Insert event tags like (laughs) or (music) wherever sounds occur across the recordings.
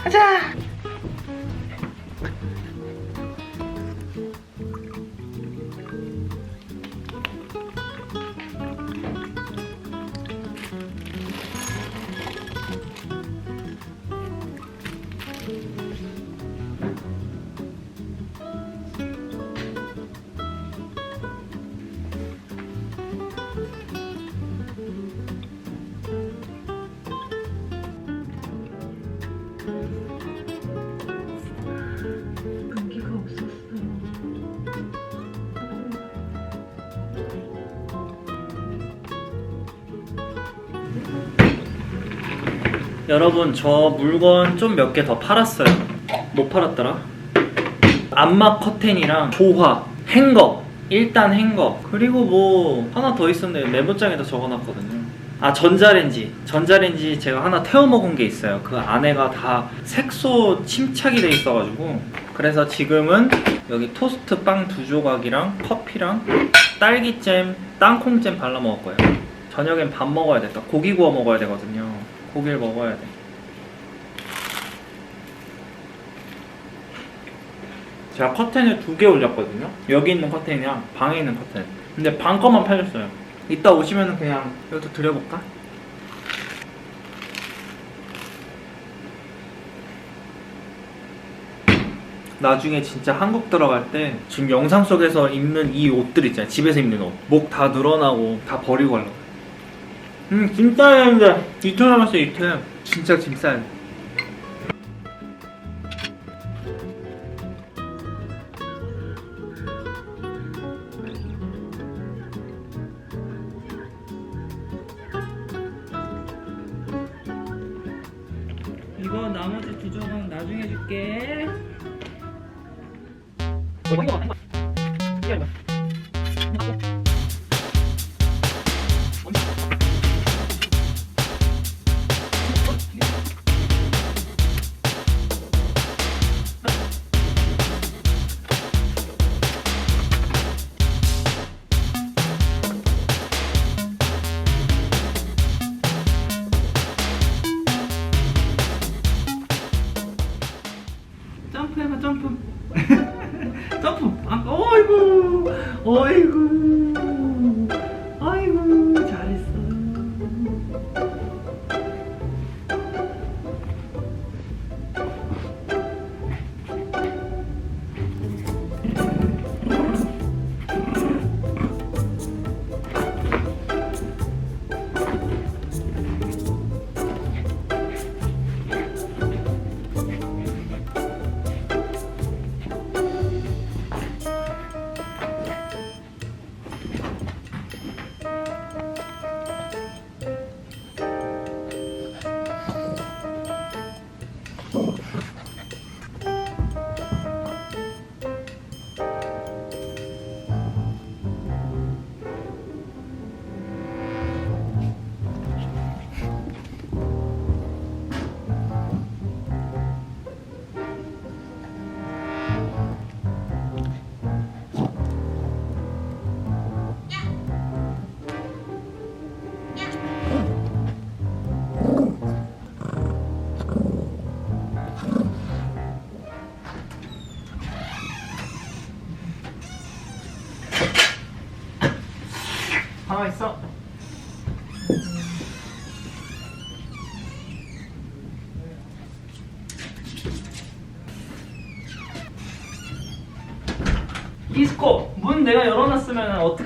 가자, 여러분 저 물건 좀 몇 개 더 팔았어요. 못 팔았더라? 암막 커튼이랑 조화 행거. 1단 행거. 그리고 뭐 하나 더 있었는데 메모장에다 적어놨거든요. 아 전자레인지. 전자레인지 제가 하나 태워 먹은 게 있어요. 그 안에가 다 색소 침착이 돼 있어가지고. 그래서 지금은 여기 토스트 빵 두 조각이랑 커피랑 딸기잼 땅콩잼 발라 먹을 거예요. 저녁엔 밥 먹어야 돼 고기 구워 먹어야 되거든요 고기를 먹어야 돼 제가 커튼을 두 개 올렸거든요. 여기 있는 커튼이랑 방에 있는 커튼. 근데 방 거만 팔렸어요. 이따 오시면은 그냥 이것도 드려볼까? 나중에 진짜 한국 들어갈 때 지금 영상 속에서 입는 이 옷들 있잖아요. 집에서 입는 옷. 목 다 늘어나고 다 버리고 가려고. 음, 진짜 했는데 이틀 남았어요, 이틀. 진짜 돼. 이거 나머지 두 조각 나중에 줄게. 점프해봐 어이구,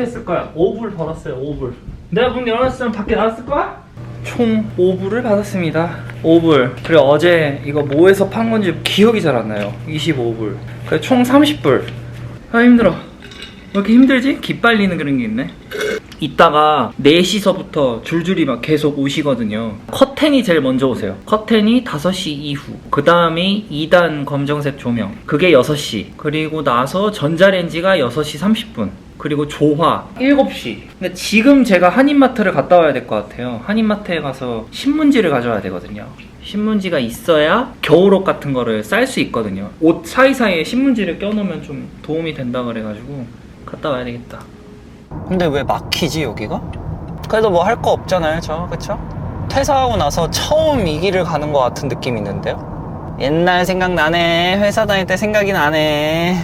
했을 거야? 5불 벌었어요 5불 내가 문 열어놨으면 밖에 나왔을 거야? 총 5불을 받았습니다 5불 그리고 어제 이거 뭐에서 판 건지 기억이 잘 안 나요 25불 그래 총 30불 아 힘들어 왜 이렇게 힘들지? 기빨리는 그런 게 있네 이따가 4시서부터 줄줄이 막 계속 오시거든요. 커튼이 제일 먼저 오세요. 커튼이 5시 이후. 그 다음에 2단 검정색 조명. 그게 6시. 그리고 나서 전자레인지가 6시 30분. 그리고 조화 7시. 근데 지금 제가 한인마트를 갔다 와야 될 것 같아요. 한인마트에 가서 신문지를 가져와야 되거든요. 신문지가 있어야 겨울옷 같은 거를 쌀 수 있거든요. 옷 사이사이에 신문지를 껴놓으면 좀 도움이 된다 그래가지고 갔다 와야 되겠다. 근데 왜 막히지 여기가? 그래도 뭐 할 거 없잖아요 저 그쵸? 퇴사하고 나서 처음 이 길을 가는 것 같은 느낌이 있는데요 옛날 생각나네 회사 다닐 때 생각이 나네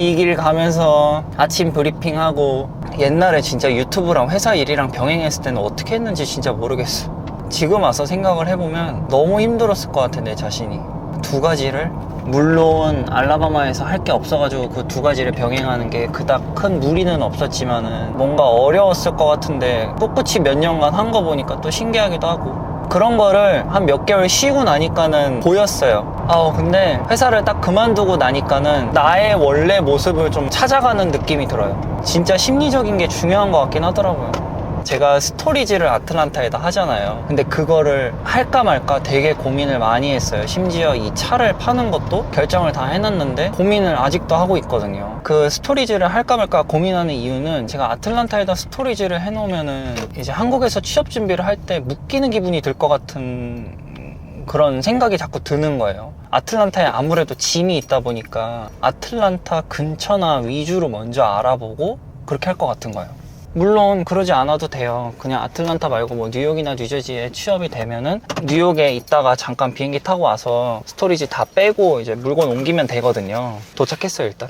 이 길 가면서 아침 브리핑하고 옛날에 진짜 유튜브랑 회사 일이랑 병행했을 때는 어떻게 했는지 진짜 모르겠어. 지금 와서 생각을 해보면 너무 힘들었을 것 같아 내 자신이. 두 가지를? 물론 알라바마에서 할 게 없어가지고 그 두 가지를 병행하는 게 그닥 큰 무리는 없었지만은 뭔가 어려웠을 것 같은데 꿋꿋이 몇 년간 한 거 보니까 또 신기하기도 하고 그런 거를 한 몇 개월 쉬고 나니까는 보였어요. 아 근데 회사를 딱 그만두고 나니까는 나의 원래 모습을 좀 찾아가는 느낌이 들어요. 진짜 심리적인 게 중요한 것 같긴 하더라고요. 제가 스토리지를 아틀란타에다 하잖아요. 근데 그거를 할까 말까 되게 고민을 많이 했어요. 심지어 이 차를 파는 것도 결정을 다 해놨는데 고민을 아직도 하고 있거든요. 그 스토리지를 할까 말까 고민하는 이유는 제가 아틀란타에다 스토리지를 해놓으면은 이제 한국에서 취업 준비를 할 때 묶이는 기분이 들 것 같은 그런 생각이 자꾸 드는 거예요. 아틀란타에 아무래도 짐이 있다 보니까 아틀란타 근처나 위주로 먼저 알아보고 그렇게 할 것 같은 거예요. 물론 그러지 않아도 돼요. 그냥 아틀란타 말고 뭐 뉴욕이나 뉴저지에 취업이 되면은 뉴욕에 있다가 잠깐 비행기 타고 와서 스토리지 다 빼고 이제 물건 옮기면 되거든요. 도착했어요, 일단.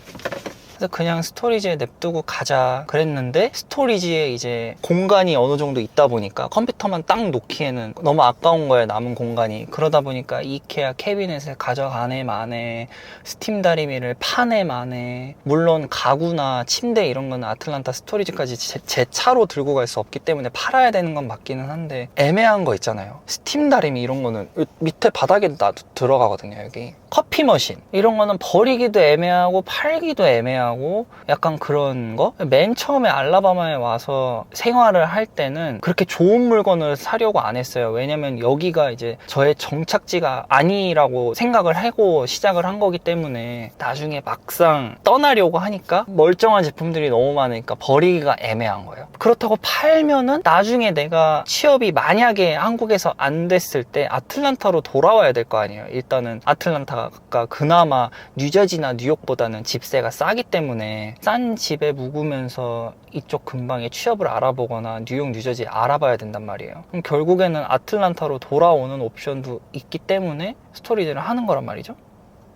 그래서 그냥 스토리지에 냅두고 가자 그랬는데 스토리지에 이제 공간이 어느 정도 있다 보니까 컴퓨터만 딱 놓기에는 너무 아까운 거예요 남은 공간이. 그러다 보니까 이케아 캐비넷을 가져가네 마네 스팀 다리미를 파네 마네. 물론 가구나 침대 이런 거는 아틀란타 스토리지까지 제, 제 차로 들고 갈 수 없기 때문에 팔아야 되는 건 맞기는 한데 애매한 거 있잖아요. 스팀 다리미 이런 거는 요 밑에 바닥에 놔 들어가거든요 여기 커피 머신. 이런 거는 버리기도 애매하고 팔기도 애매하고 약간 그런 거? 맨 처음에 알라바마에 와서 생활을 할 때는 그렇게 좋은 물건을 사려고 안 했어요. 왜냐면 여기가 이제 저의 정착지가 아니라고 생각을 하고 시작을 한 거기 때문에 나중에 막상 떠나려고 하니까 멀쩡한 제품들이 너무 많으니까 버리기가 애매한 거예요. 그렇다고 팔면은 나중에 내가 취업이 만약에 한국에서 안 됐을 때 아틀란타로 돌아와야 될 거 아니에요. 일단은 아틀란타가 그나마 뉴저지나 뉴욕보다는 집세가 싸기 때문에 싼 집에 묵으면서 이쪽 근방에 취업을 알아보거나 뉴욕, 뉴저지 알아봐야 된단 말이에요. 그럼 결국에는 아틀란타로 돌아오는 옵션도 있기 때문에 스토리들을 하는 거란 말이죠.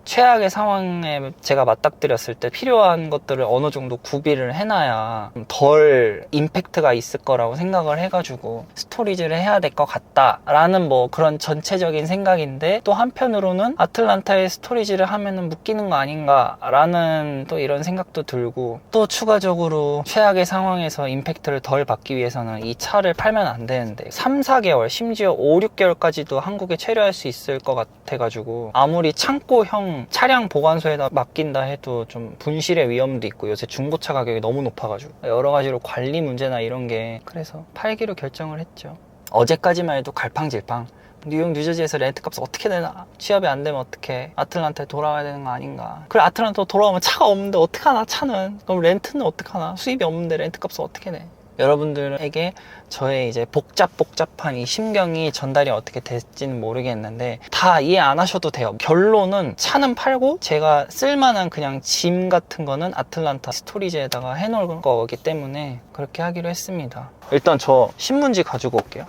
최악의 상황에 제가 맞닥뜨렸을 때 필요한 것들을 어느 정도 구비를 해놔야 좀덜 임팩트가 있을 거라고 생각을 해가지고 스토리지를 해야 될 것 같다라는 뭐 그런 전체적인 생각인데 또 한편으로는 아틀란타에 스토리지를 하면은 묶이는 거 아닌가라는 또 이런 생각도 들고 또 추가적으로 최악의 상황에서 임팩트를 덜 받기 위해서는 이 차를 팔면 안 되는데 3, 4개월 심지어 5, 6개월까지도 한국에 체류할 수 있을 것 같아가지고 아무리 창고형 차량 보관소에다 맡긴다 해도 좀 분실의 위험도 있고 요새 중고차 가격이 너무 높아가지고 여러 가지로 관리 문제나 이런 게 그래서 팔기로 결정을 했죠. 어제까지만 해도 갈팡질팡. 뉴욕, 뉴저지에서 렌트값 어떻게 되나? 취업이 안 되면 어떻게? 아틀란타에 돌아와야 되는 거 아닌가? 그래, 아틀란타 돌아오면 차가 없는데 어떡하나, 차는? 그럼 렌트는 어떡하나? 수입이 없는데 렌트값은 어떻게 내? 여러분들에게 저의 이제 복잡복잡한 이 심경이 전달이 어떻게 됐지는 모르겠는데 다 이해 안 하셔도 돼요. 결론은 차는 팔고 제가 쓸만한 그냥 짐 같은 거는 아틀란타 스토리지에다가 해놓을 거기 때문에 그렇게 하기로 했습니다. 일단 저 신문지 가지고 올게요.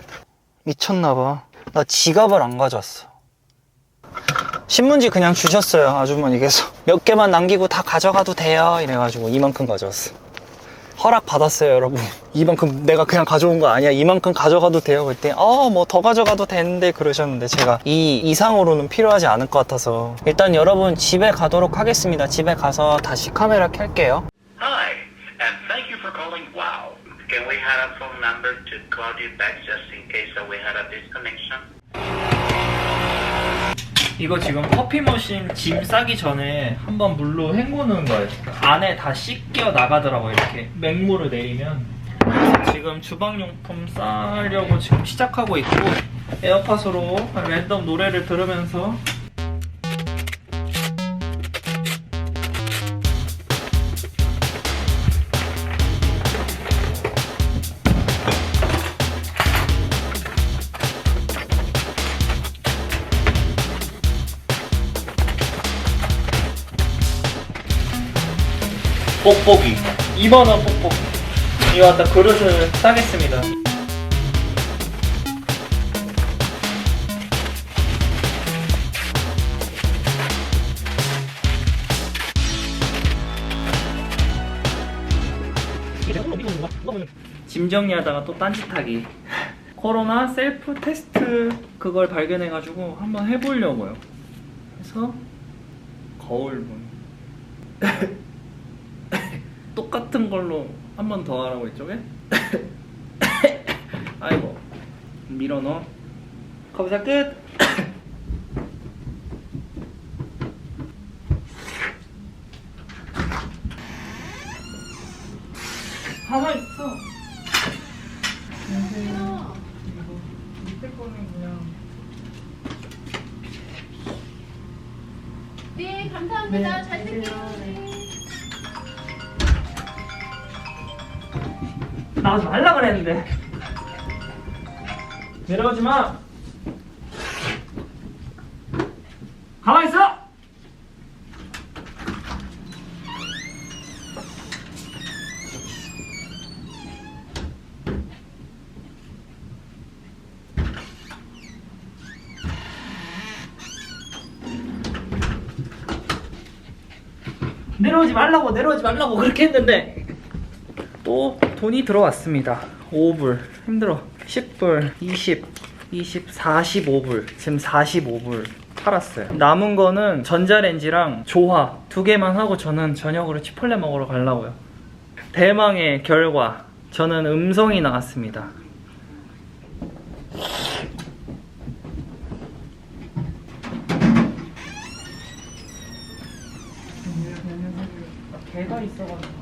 미쳤나봐. 나 지갑을 안 가져왔어. 신문지 그냥 주셨어요 아주머니께서 몇 개만 남기고 다 가져가도 돼요 이래가지고 이만큼 가져왔어 허락 받았어요 여러분. 이만큼 내가 그냥 가져온 거 아니야. 이만큼 가져가도 돼요. 그때 어 뭐 더 가져가도 되는데 그러셨는데 제가 이 이상으로는 필요하지 않을 것 같아서. 일단 여러분 집에 가도록 하겠습니다. 집에 가서 다시 카메라 켤게요. Hi and thank you for calling WOW. Can we have a phone number to call you back just in case we had a disconnection? 이거 지금 커피 머신 짐 싸기 전에 한번 물로 헹구는 거예요. 안에 다 씻겨 나가더라고요. 이렇게 맹물을 내리면. 지금 주방용품 싸려고 지금 시작하고 있고 에어팟으로 랜덤 노래를 들으면서 뽁뽁이. 2만원 뽁뽁이. 이거 갖다 그릇을 싸겠습니다. 짐 정리하다가 또 딴짓하기. 코로나 셀프 테스트 그걸 발견해가지고 한번 해보려고요. 그래서 거울 문 (laughs) 똑같은 걸로 한 번 더 하라고 이쪽에? (coughs) 아이고 밀어 넣어. 거기서 끝. (coughs) 가만 있 말라 그랬는데 내려오지 마. 가만 있어! 내려오지 말라고 내려오지 말라고 그렇게 했는데 또 돈이 들어왔습니다. 5불 힘들어. 10불, 20, 20, 45불. 지금 45불 팔았어요. 남은 거는 전자레인지랑 조화 두 개만 하고 저는 저녁으로 치폴레 먹으러 가려고요. 대망의 결과 저는 음성이 나왔습니다. 개가 있어가지고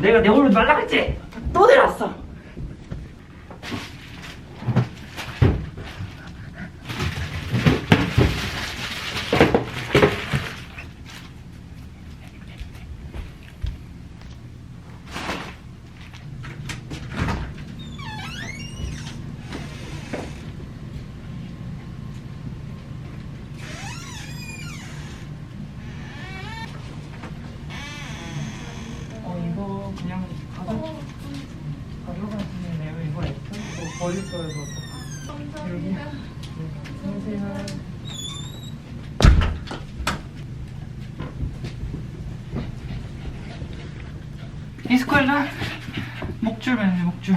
내가 내 얼굴 말라 그랬지? 또 내려왔어. 어 이거 그냥 가져 가져가시면 돼요. 이거 애플 또 버릴 거여서 여기 안녕하세요. 이스코일라 목줄 매네 목줄.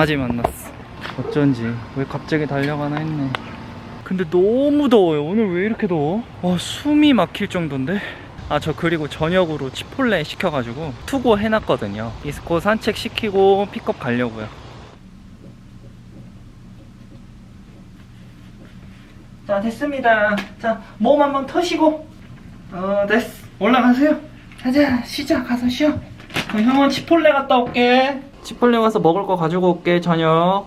강아지 만났어. 어쩐지 왜 갑자기 달려가나 했네. 근데 너무 더워요. 오늘 왜 이렇게 더워? 와 숨이 막힐 정도인데. 아 저 그리고 저녁으로 치폴레 시켜가지고 투고 해놨거든요. 이스코 산책 시키고 픽업 가려고요. 자 됐습니다. 자 몸 한번 터시고. 어 됐어. 올라가세요. 가자 쉬자 가서 쉬어. 그럼 형은 치폴레 갔다 올게. 치폴레 가서 먹을 거 가지고 올게 저녁.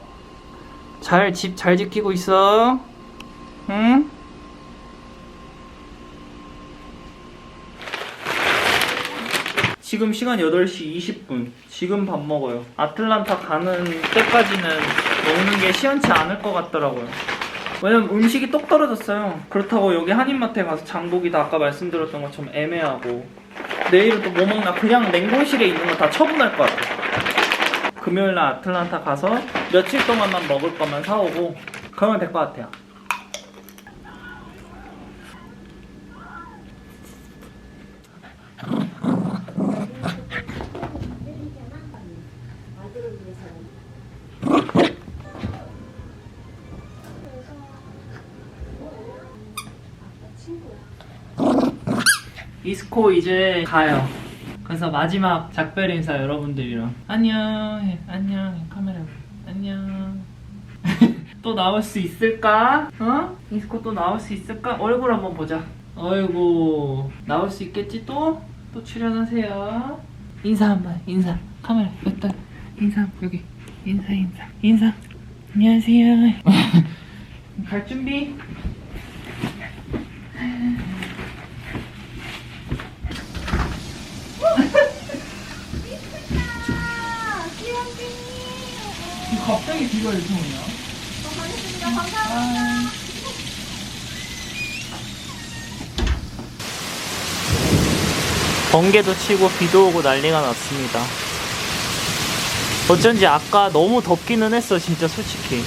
잘 집 잘 지키고 있어. 응? 지금 시간 8시 20분. 지금 밥 먹어요. 아틀란타 가는 때까지는 먹는 게 시원치 않을 것 같더라고요. 왜냐면 음식이 똑 떨어졌어요. 그렇다고 여기 한인마트에 가서 장보기도 아까 말씀드렸던 것처럼 애매하고 내일은 또 뭐 먹나 그냥 냉동실에 있는 거 다 처분할 것 같아. 금요일 날 아틀란타 가서 며칠 동안만 먹을 것만 사오고 그러면 될 것 같아요. 이스코 이제 가요. 그래서 마지막 작별 인사 여러분들이랑 안녕 해, 안녕 해, 카메라 보고. 안녕 (laughs) 또 나올 수 있을까? 어? 이스코 또 나올 수 있을까? 얼굴 한번 보자. 어이구 나올 수 있겠지 또? 또 출연하세요. 인사 한번 인사 카메라 여기다 인사 여기 인사 인사 인사 안녕하세요. (laughs) 갈 준비. 갑자기 비가 이렇게 오냐? 번개도 치고 비도 오고 난리가 났습니다. 어쩐지 아까 너무 덥기는 했어, 진짜 솔직히.